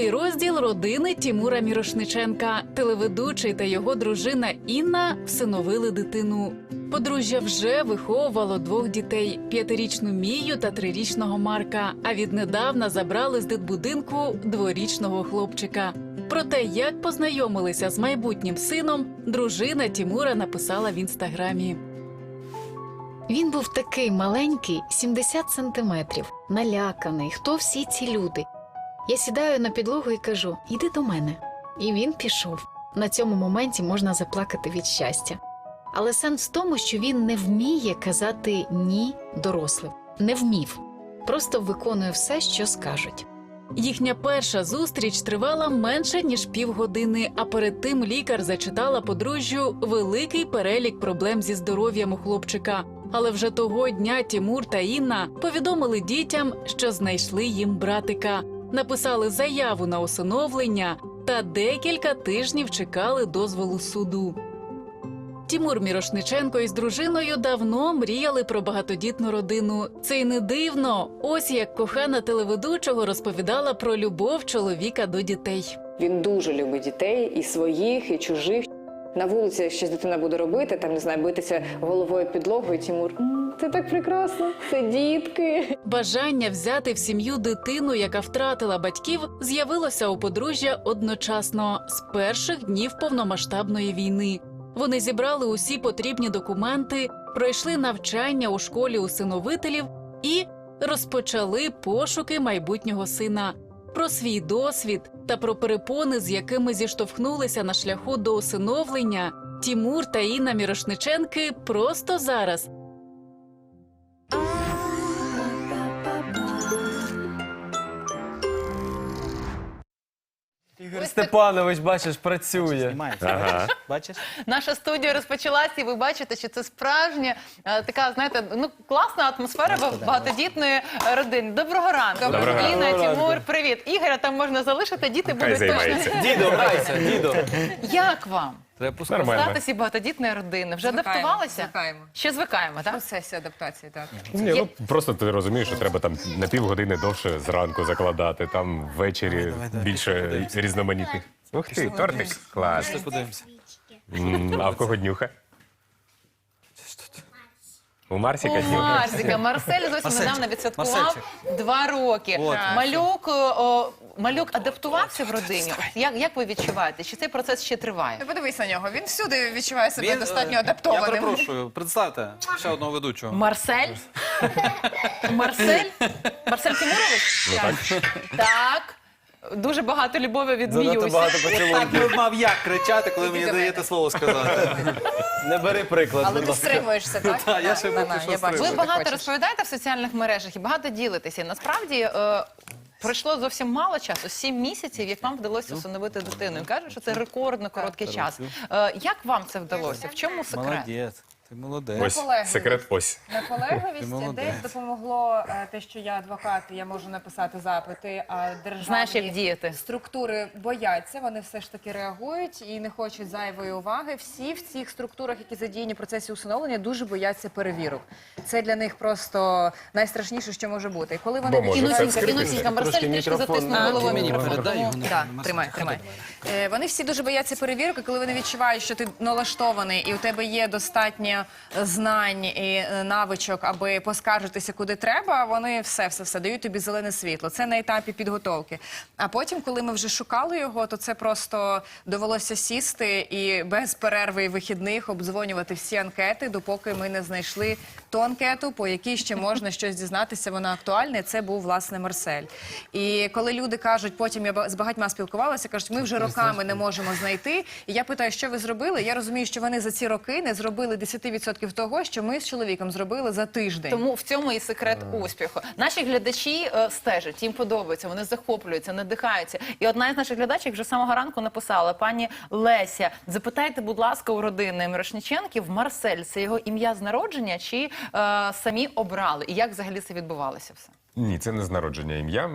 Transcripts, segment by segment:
Новий розділ родини Тімура Мірошниченка. Телеведучий та його дружина Інна всиновили дитину. Подружжя вже виховувало двох дітей: п'ятирічну Мію та трирічного Марка. А віднедавна забрали з дитбудинку дворічного хлопчика. Про те, як познайомилися з майбутнім сином, дружина Тімура написала в інстаграмі. Він був такий маленький, 70 сантиметрів, наляканий. Хто всі ці люди? Я сідаю на підлогу і кажу: Іди до мене. І він пішов. На цьому моменті можна заплакати від щастя. Але сенс в тому, що він не вміє казати ні дорослим. Не вмів. Просто виконує все, що скажуть. Їхня перша зустріч тривала менше ніж півгодини. А перед тим лікар зачитала подружжю великий перелік проблем зі здоров'ям у хлопчика. Але вже того дня Тімур та Інна повідомили дітям, що знайшли їм братика, написали заяву на усиновлення та декілька тижнів чекали дозволу суду. Тімур Мірошниченко із дружиною давно мріяли про багатодітну родину. Це й не дивно. Ось як кохана телеведучого розповідала про любов чоловіка до дітей. Він дуже любить дітей і своїх, і чужих. На вулиці, щось дитина буде робити, там не знаю, битися головою під підлогу, і Тимур, «М, це так прекрасно, це дітки. Бажання взяти в сім'ю дитину, яка втратила батьків, з'явилося у подружжя одночасно з перших днів повномасштабної війни. Вони зібрали усі потрібні документи, пройшли навчання у школі усиновителів і розпочали пошуки майбутнього сина. Про свій досвід та про перепони, з якими зіштовхнулися на шляху до усиновлення, Тімур та Інна Мірошниченки просто зараз Ігор Степанович, бачиш, працює. Знімається. Ага. Бачиш? Наша студія розпочалася, і ви бачите, що це справжня е, така, знаєте, ну класна атмосфера Просто, багатодітної родини. Доброго ранку. Доброго ранку. Інна, Доброго Тимур, привіт. Ігоря там можна залишити, діти Хай будуть займається. точно. Дідо, грайся, дідо. Як вам? Треба пускати. Нормально. статусі багатодітної родини? Вже Звикаємо, адаптувалися? звикаємо. Ще звикаємо, так? Процесі адаптації, так. Ні, ну просто ти розумієш, що треба там на півгодини довше зранку закладати, там ввечері Давай, давай, давай, більше різноманітних. Ух ти, тортик. Клас. Подивимося. М, А в кого днюха? У Марсіка У днюха. Марсика. Марсель зовсім Марсельчик. недавно відсвяткував Марсельчик. два роки. От. Малюк, о, малюк адаптувався в родині. Як, як ви відчуваєте? Чи цей процес ще триває? Ну, подивись на нього. Він всюди відчуває себе Він, достатньо е, адаптованим. Я перепрошую, представте ще одного ведучого. Марсель? Марсель? Марсель Тимурович? Ну, Так. Дуже багато любові від Занадто Міюсі. багато Так поцілунків. би мав як кричати, коли мені до даєте мене. слово сказати. Не бери приклад, Але будь ти ласка. стримуєшся, так? Так, я ще На, поки на, що я бачу, Ви що ти багато хочеш. розповідаєте в соціальних мережах і багато ділитеся. Насправді е, пройшло зовсім мало часу, сім місяців, як вам вдалося усиновити дитину. І кажуть, що це рекордно короткий час. Е, як вам це вдалося? В чому секрет? Молодець, ти молодець. Ось Наполегливість. секрет ось. Ти Наполегливість молодець. десь допомогло е, те, що я адвокат, і я можу написати запити, а державні Знаєш, як діяти. структури бояться, вони все ж таки реагують і не хочуть зайвої уваги. Всі в цих структурах, які задіяні в процесі усиновлення, дуже бояться перевірок. Це для них просто найстрашніше, що може бути. І коли вони Бо може відчувають- Інусінька, скрипити. Інусінька, Марсель Трошки трішки мікрофон. затиснув А, головою мікрофон. передай його. Тримай, тримай. Е, Вони всі дуже бояться перевірок, і коли вони відчувають, що ти налаштований і у тебе є достатньо знань і е, навичок, аби поскаржитися куди треба. Вони все, все, все дають тобі зелене світло. Це на етапі підготовки. А потім, коли ми вже шукали його, то це просто довелося сісти і без перерви і вихідних обдзвонювати всі анкети, допоки ми не знайшли ту анкету, по якій ще можна щось дізнатися. Вона актуальна. і Це був власне Марсель. І коли люди кажуть, потім я з багатьма спілкувалася, кажуть, ми вже роками не можемо знайти. І я питаю, що ви зробили? Я розумію, що вони за ці роки не зробили 10% того, що ми з чоловіком зробили за тиждень. Тому в цьому і секрет успіху. Наші глядачі е, стежать, їм подобається, вони захоплюються, надихаються. І одна із наших глядачів вже самого ранку написала: пані Леся, запитайте, будь ласка, у родини Мирошниченків Марсель, це його ім'я з народження чи е, самі обрали? І як взагалі це відбувалося все? Ні, це не з народження ім'я. е,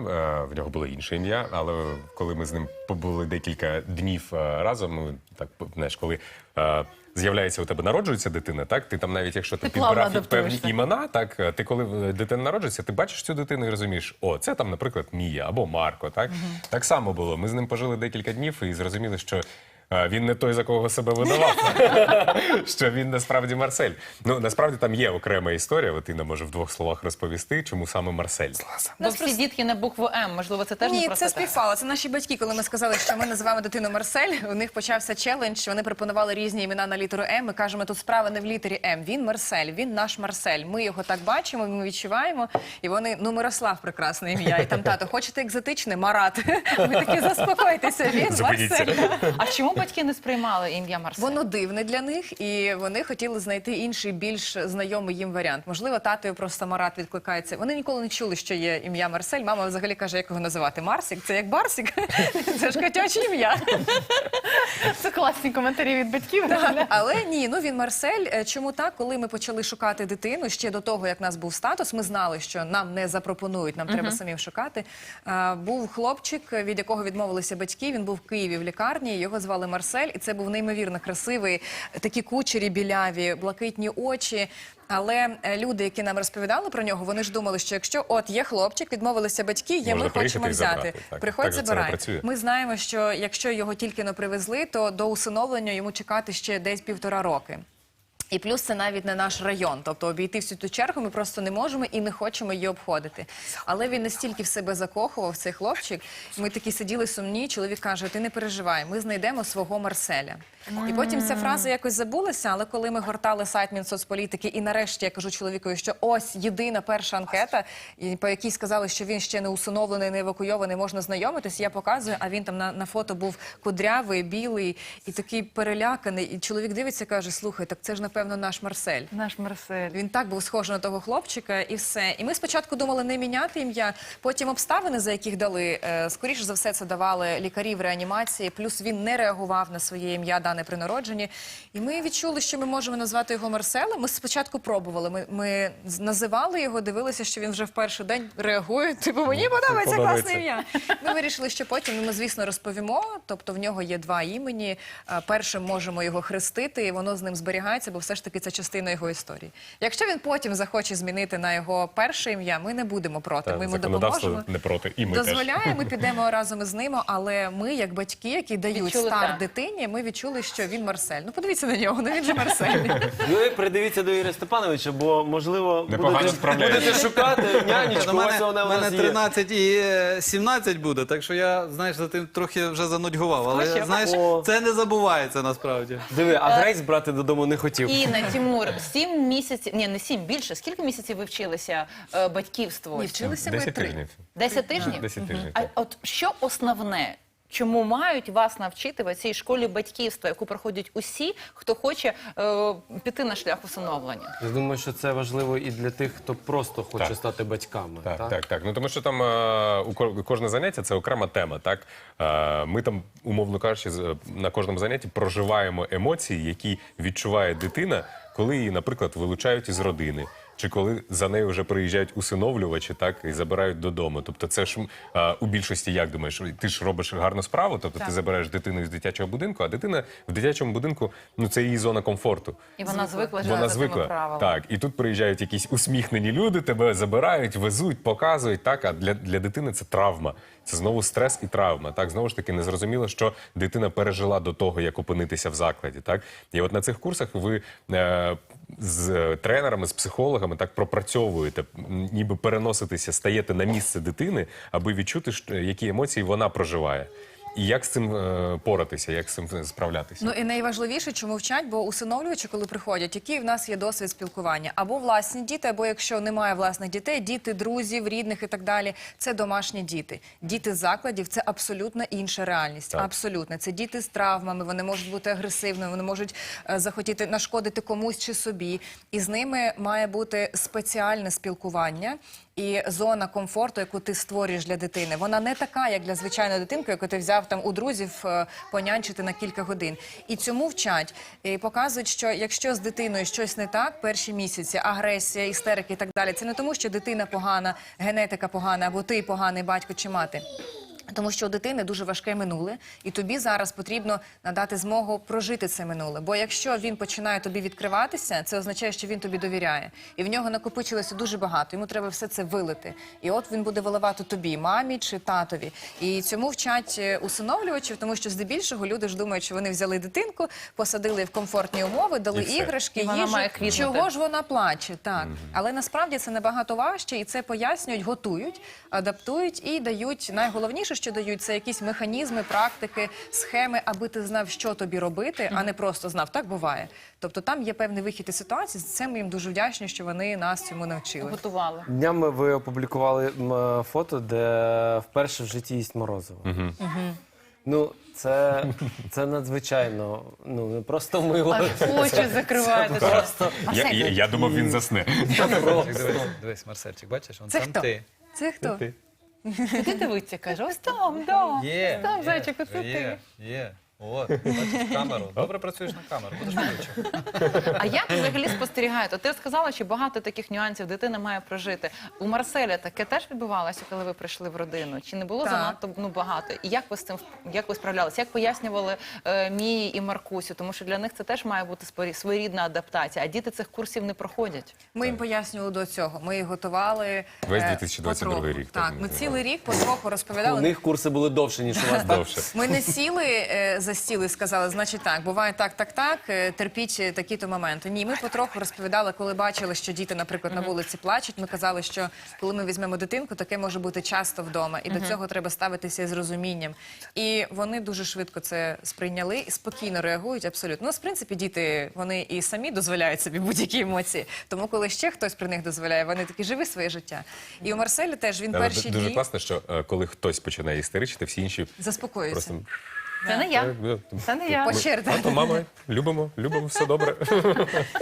В нього було інше ім'я, але коли ми з ним побули декілька днів е, разом, ну так знаєш, коли е, з'являється у тебе народжується дитина, так ти там навіть якщо ти Ти підбирав певні імена, так ти коли дитина народжується, ти бачиш цю дитину і розумієш, о, це там, наприклад, Мія або Марко. Так так само було. Ми з ним пожили декілька днів і зрозуміли, що. Він не той, за кого себе видавав, що він насправді Марсель. Ну насправді там є окрема історія. От Інна може в двох словах розповісти, чому саме Марсель. Бо всі дітки на букву М, можливо, це теж не Ні, просто це співпало. Це наші батьки, коли ми сказали, що ми називаємо дитину Марсель. У них почався челендж. Вони пропонували різні імена на літеру М. Ми кажемо, тут справа не в літері М. Він Марсель, він наш Марсель. Ми його так бачимо, ми відчуваємо. І вони, ну Мирослав, прекрасне ім'я. І там тато, хочете екзотичне? Марат. Ми такі заспокойтеся. Він Марсель. А чому батьки не сприймали ім'я Марсель? Воно дивне для них, і вони хотіли знайти інший, більш знайомий їм варіант. Можливо, татою просто Марат відкликається. Вони ніколи не чули, що є ім'я Марсель. Мама взагалі каже, як його називати. Марсик? Це як Барсик? Це ж котяче ім'я. Це класні коментарі від батьків. Але ні, ну він Марсель. Е, Чому так? Коли ми почали шукати дитину ще до того, як нас був статус, ми знали, що нам не запропонують, нам треба самим шукати. Е, Був хлопчик, від якого відмовилися батьки. Він був в Києві в лікарні. Його звали Марсель, і це був неймовірно красивий, такі кучері біляві, блакитні очі. Але е, люди, які нам розповідали про нього, вони ж думали, що якщо от є хлопчик, відмовилися батьки, є ми хочемо взяти. Так, Приходь, так забирай. Ми знаємо, що якщо його тільки не привезли, то до усиновлення йому чекати ще десь півтора роки. І плюс це навіть не наш район, тобто обійти всю ту чергу ми просто не можемо і не хочемо її обходити. Але він настільки в себе закохував цей хлопчик. Ми такі сиділи сумні. Чоловік каже: Ти не переживай, ми знайдемо свого Марселя. І потім ця фраза якось забулася. Але коли ми гортали сайт Мінсоцполітики, і нарешті я кажу чоловікові, що ось єдина перша анкета, по якій сказали, що він ще не усиновлений, не евакуйований, можна знайомитись. Я показую, а він там на, на фото був кудрявий, білий і такий переляканий. І чоловік дивиться, каже: слухай, так це ж напевно наш Марсель. Наш Марсель. Він так був схожий на того хлопчика, і все. І ми спочатку думали не міняти ім'я. Потім обставини, за яких дали, е, скоріше за все, це давали лікарі в реанімації. Плюс він не реагував на своє ім'я дане при народженні. І ми відчули, що ми можемо назвати його Марселем. Ми спочатку пробували. Ми, ми називали його, дивилися, що він вже в перший день реагує. Типу, мені подобається класне ім'я. Ми вирішили, що потім ми, звісно, розповімо. Тобто в нього є два імені. Е, Першим можемо його хрестити, і воно з ним зберігається, бо все ж таки це частина його історії. Якщо він потім захоче змінити на його перше ім'я, ми не будемо проти. Та, ми йому допоможемо. не проти, і ми теж. Дозволяє, ми підемо разом із ним, але ми, як батьки, які дають Відчули старт так. дитині, ми відчули, що він Марсель. Ну подивіться на нього, ну він же Марсель. Ну і придивіться до Ігоря Степановича, бо можливо будете, будете шукати нянечку, У мене, вона у мене 13 і е, 17 буде, так що я, знаєш, за тим трохи вже занудьгував. Але знаєш, це не забувається насправді. Диви, а Грейс брати додому не хотів. Інна, Тимур, сім місяців, ні, не сім, більше. Скільки місяців ви вчилися е, батьківству? Ні, вчилися ми Десять три. тижнів. Десять тижнів? Десять тижнів, А так. от що основне? Чому мають вас навчити в цій школі батьківства, яку проходять усі, хто хоче е, піти на шлях усиновлення? Я думаю, що це важливо і для тих, хто просто хоче Так. стати батьками. Так, так, так. Ну тому що там е, у ко- кожне заняття це окрема тема. Так Е, ми там, умовно кажучи, з- на кожному занятті проживаємо емоції, які відчуває дитина, коли її, наприклад, вилучають із родини. Чи коли за нею вже приїжджають усиновлювачі, так і забирають додому. Тобто, це ж е, у більшості, як думаєш, ти ж робиш гарну справу, тобто ти забираєш дитину з дитячого будинку, а дитина в дитячому будинку ну це її зона комфорту. І вона звикла жити Вона за цими звикла. правилами. Так, і тут приїжджають якісь усміхнені люди, тебе забирають, везуть, показують. Так, а для, для дитини це травма. Це знову стрес і травма. Так, знову ж таки, незрозуміло, що дитина пережила до того, як опинитися в закладі. Так, і от на цих курсах ви е, з тренерами, з психологами так пропрацьовуєте, ніби переноситеся, стаєте на місце дитини, аби відчути, які емоції вона проживає. І як з цим е, поратися, як з цим справлятися? Ну і найважливіше, чому вчать, бо усиновлювачі, коли приходять, який в нас є досвід спілкування, або власні діти, або якщо немає власних дітей, діти друзів, рідних і так далі. Це домашні діти. Діти з закладів це абсолютно інша реальність. Так. Абсолютно, це діти з травмами. Вони можуть бути агресивними, вони можуть е, захотіти нашкодити комусь чи собі. І з ними має бути спеціальне спілкування. І зона комфорту, яку ти створюєш для дитини, вона не така, як для звичайної дитинки, яку ти взяв там у друзів е, понянчити на кілька годин. І цьому вчать і показують, що якщо з дитиною щось не так, перші місяці агресія, істерики і так далі, це не тому, що дитина погана, генетика погана, або ти поганий батько чи мати. Тому що у дитини дуже важке минуле, і тобі зараз потрібно надати змогу прожити це минуле. Бо якщо він починає тобі відкриватися, це означає, що він тобі довіряє, і в нього накопичилося дуже багато. Йому треба все це вилити. І от він буде виливати тобі, мамі чи татові. І цьому вчать е, усиновлювачів, тому що здебільшого люди ж думають, що вони взяли дитинку, посадили в комфортні умови, дали І іграшки, І вона їжу. має. Чого ж вона плаче? Так, але насправді це набагато важче, і це пояснюють, готують, адаптують і дають. Найголовніше, що дають, це якісь механізми, практики, схеми, аби ти знав, що тобі робити, а не просто знав. Так буває. Тобто там є певний вихід із ситуації. З цим ми їм дуже вдячні, що вони нас цьому навчили. Готували. Днями ви опублікували фото, де вперше в житті їсть морозиво. Ну, це, це надзвичайно, ну не просто мило. Аж очі закриваєте. Просто Я, я, я думав, він засне. Дивись, Марсельчик, бачиш, он Це там хто? ти. Це хто? Ти дивиться, каже, ось там, да. Є, Там, є, зайчик, оце ти. є, бачиш камеру. Добре працюєш на камеру, будеш ведучим. А як взагалі спостерігаєте? Ти сказала, що багато таких нюансів дитина має прожити. У Марселя таке теж відбувалося, коли ви прийшли в родину? Чи не було Так. занадто ну, багато? І як ви з цим як ви справлялися? Як пояснювали е, Мії і Маркусю? Тому що для них це теж має бути спорі- своєрідна адаптація, а діти цих курсів не проходять. Ми їм пояснювали до цього. Ми їх готували Весь е, 2022 потроху. рік, так, Так, ми ми цілий рік потроху розповідали. у них курси були довше, ніж у вас. так? Довше. Ми не сіли е, за стіл і сказали, значить так, буває так, так, так, е, терпіть е, такі-то моменти. Ні, ми потроху розповідали, коли бачили, що діти, наприклад, на вулиці плачуть. Ми казали, що коли ми візьмемо дитинку, таке може бути часто вдома, і до цього треба ставитися з розумінням. І вони дуже швидко це сприйняли і спокійно реагують. Абсолютно. Ну, в принципі, діти вони і самі дозволяють собі будь-які емоції. Тому, коли ще хтось при них дозволяє, вони такі живи своє життя. І у Марселі теж він Але перші дуже дні класно, що е, коли хтось починає істеричити, всі інші заспокоюються. просто Це не я. «Е, Це не я. По черзі. Тато, мама, любимо, любимо, все добре.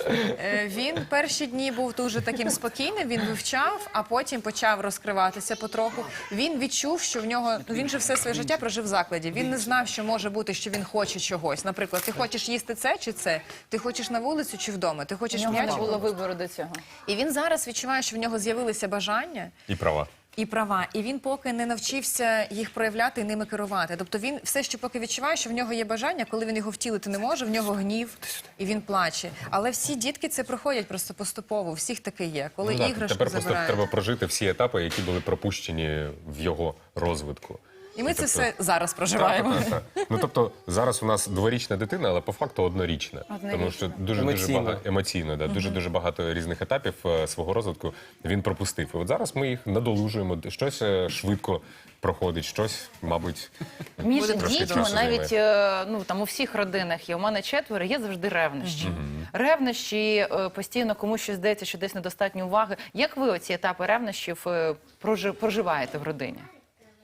Е, Він перші дні був дуже таким спокійним. Він вивчав, а потім почав розкриватися потроху. Він відчув, що в нього ну він же все своє життя прожив в закладі. Він не знав, що може бути, що він хоче чогось. Наприклад, ти хочеш їсти це чи це? Ти хочеш на вулицю чи вдома? Ти У хочеш нього м'яч? не було вибору до цього. І він зараз відчуває, що в нього з'явилися бажання. І права. І права, і він поки не навчився їх проявляти і ними керувати. Тобто він все, що поки відчуває, що в нього є бажання, коли він його втілити не може, в нього гнів і він плаче. Але всі дітки це проходять просто поступово. У всіх таке є. Коли Ну, іграшку Тепер просто треба прожити всі етапи, які були пропущені в його розвитку. І ми це Тобто- все зараз проживаємо. Так, так, так. Ну тобто зараз у нас дворічна дитина, але по факту однорічна. Тому що дуже дуже Емоційно. багато емоційно, да, дуже дуже багато різних етапів е, свого розвитку він пропустив. І от зараз ми їх надолужуємо. Щось е, швидко проходить, щось, мабуть, Між трошки дітьми часу навіть займає. е, ну там у всіх родинах є. У мене четверо, є завжди ревнощі. Ревнощі е, постійно комусь щось здається, що десь недостатньо уваги. Як ви оці етапи ревнощів е, прожи- проживаєте в родині?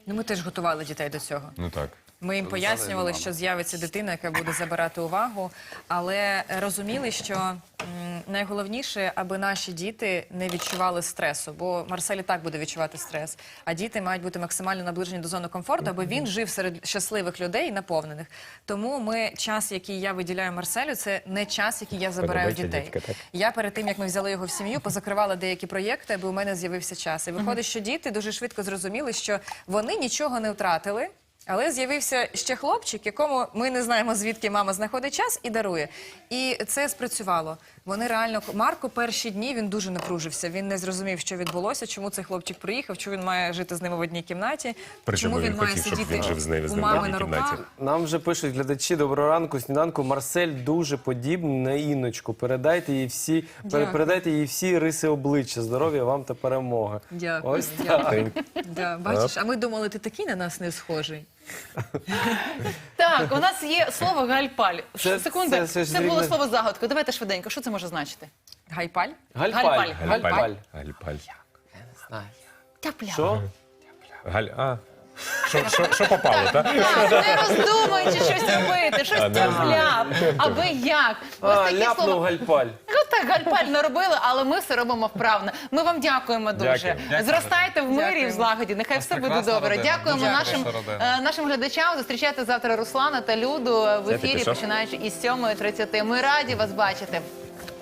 Ну ми теж готували дітей до цього. Ну так. Ми їм пояснювали, що з'явиться дитина, яка буде забирати увагу, але розуміли, що найголовніше, аби наші діти не відчували стресу, бо Марсель і так буде відчувати стрес. А діти мають бути максимально наближені до зони комфорту, аби він жив серед щасливих людей і наповнених. Тому ми час, який я виділяю Марселю, це не час, який я забираю дітей. дітка. Я перед тим, як ми взяли його в сім'ю, позакривала деякі проєкти, аби у мене з'явився час. І виходить, що діти дуже швидко зрозуміли, що вони нічого не втратили. Але з'явився ще хлопчик, якому ми не знаємо, звідки мама знаходить час і дарує. І це спрацювало. Вони реально Марко перші дні він дуже напружився. Він не зрозумів, що відбулося, чому цей хлопчик приїхав, чому він має жити з ними в одній кімнаті, Причому чому він він має хотів, сидіти він жив з нею- у мами на руках. Нам вже пишуть глядачі доброго ранку, сніданку. Марсель дуже подібний на Інночку. Передайте їй всі, Дякую. передайте їй всі риси обличчя. Здоров'я вам та перемоги. Дякую. Ось Дякую. Да, бачиш, а ми думали, ти такий на нас не схожий. Так, у нас є слово гальпаль. Це- Секунду, це- це, це ж було рівне- слово загадку. Давайте швиденько. Що це може значити? Гайпаль? Гальпаль. Гальпаль. Гальпаль. Гальпаль. Знаю. Тяпля. Що? Галь... А. Що, що, що попало, так? Так, не роздумуючи щось робити, щось А, тяпляв, аби як. Ось А, такі ляпнув слова. гальпаль. Так, гальпаль не робили, але ми все робимо вправно. Ми вам дякуємо дуже. Дякую. Зростайте в мирі і в злагоді. Нехай все буде прекрасна добре. родина. Дякуємо Дуже нашим, родина. е, нашим глядачам. Зустрічайте завтра Руслана та Люду в ти ефірі, пішов? починаючи із 7.30. Ми раді вас бачити.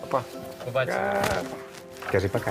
Опа. Побачимо. Кажи пока.